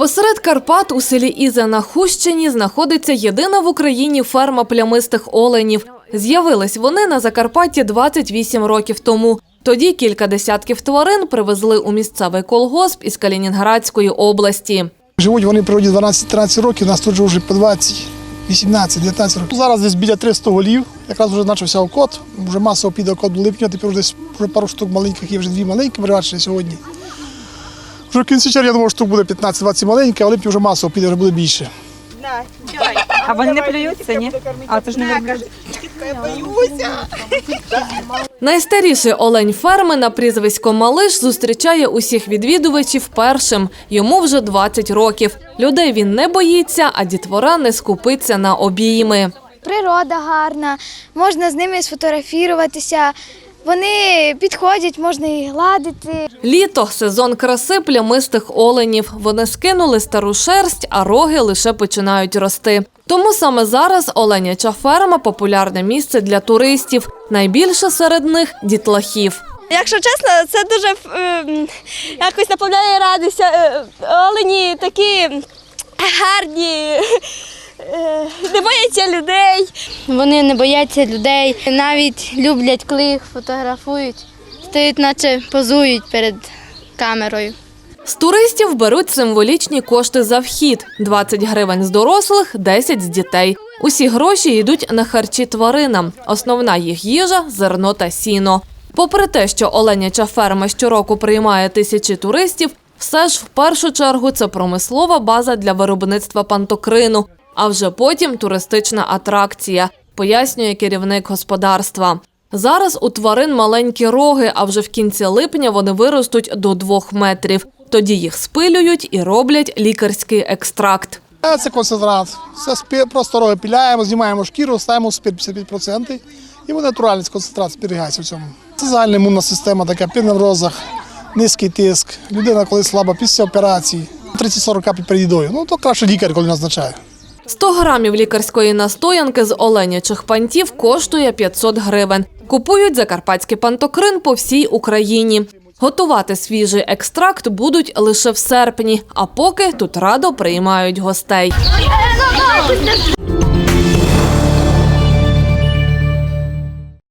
Посеред Карпат у селі Іза на Хущині знаходиться єдина в Україні ферма плямистих оленів. З'явились вони на Закарпатті 28 років тому. Тоді кілька десятків тварин привезли у місцевий колгосп із Калінінградської області. Живуть вони в природі 12-13 років, у нас тут же вже по 20, 18, 19 років. Зараз десь біля 300 голів, якраз вже почався окот, вже масово піде окот до липня, тепер вже десь вже пару штук маленьких, є вже дві маленькі прибачені сьогодні. Вже в кінці червня, я думаю, штук буде 15-20 маленьких, а в липні вже масово піде, вже буде більше. А вони не плюються, ні? А це ж не вірно. Найстаріший олень ферми на прізвисько Малиш зустрічає усіх відвідувачів першим. Йому вже 20 років. Людей він не боїться, а дітвора не скупиться на обійми. Природа гарна, можна з ними сфотографіруватися. Вони підходять, можна їх гладити. Літо сезон краси плямистих оленів. Вони скинули стару шерсть, а роги лише починають рости. Тому саме зараз оленяча ферма популярне місце для туристів. Найбільше серед них дітлахів. Якщо чесно, це дуже ем, якось наповняє радість. Е, Олені такі гарні, е, не бояться людей. Вони не бояться людей, навіть люблять, коли їх фотографують, стоять, наче позують перед камерою. З туристів беруть символічні кошти за вхід: 20 гривень з дорослих, 10 з дітей. Усі гроші йдуть на харчі тваринам. Основна їх їжа зерно та сіно. Попри те, що оленяча ферма щороку приймає тисячі туристів, все ж в першу чергу це промислова база для виробництва пантокрину, а вже потім туристична атракція, пояснює керівник господарства. Зараз у тварин маленькі роги, а вже в кінці липня вони виростуть до двох метрів. Тоді їх спилюють і роблять лікарський екстракт. Це концентрат. Це просто роги піляємо, знімаємо шкіру, ставимо спирт 55%. І буде натуральний концентрат зберігається в цьому. Це загальна імунна система, така пірна в розах, низький тиск. Людина, коли слаба після операції, 30-40 капель перед їдою. Ну то краще лікар, коли назначає. 100 грамів лікарської настоянки з оленячих пантів коштує 500 гривень. Купують закарпатський пантокрин по всій Україні. Готувати свіжий екстракт будуть лише в серпні, а поки тут радо приймають гостей.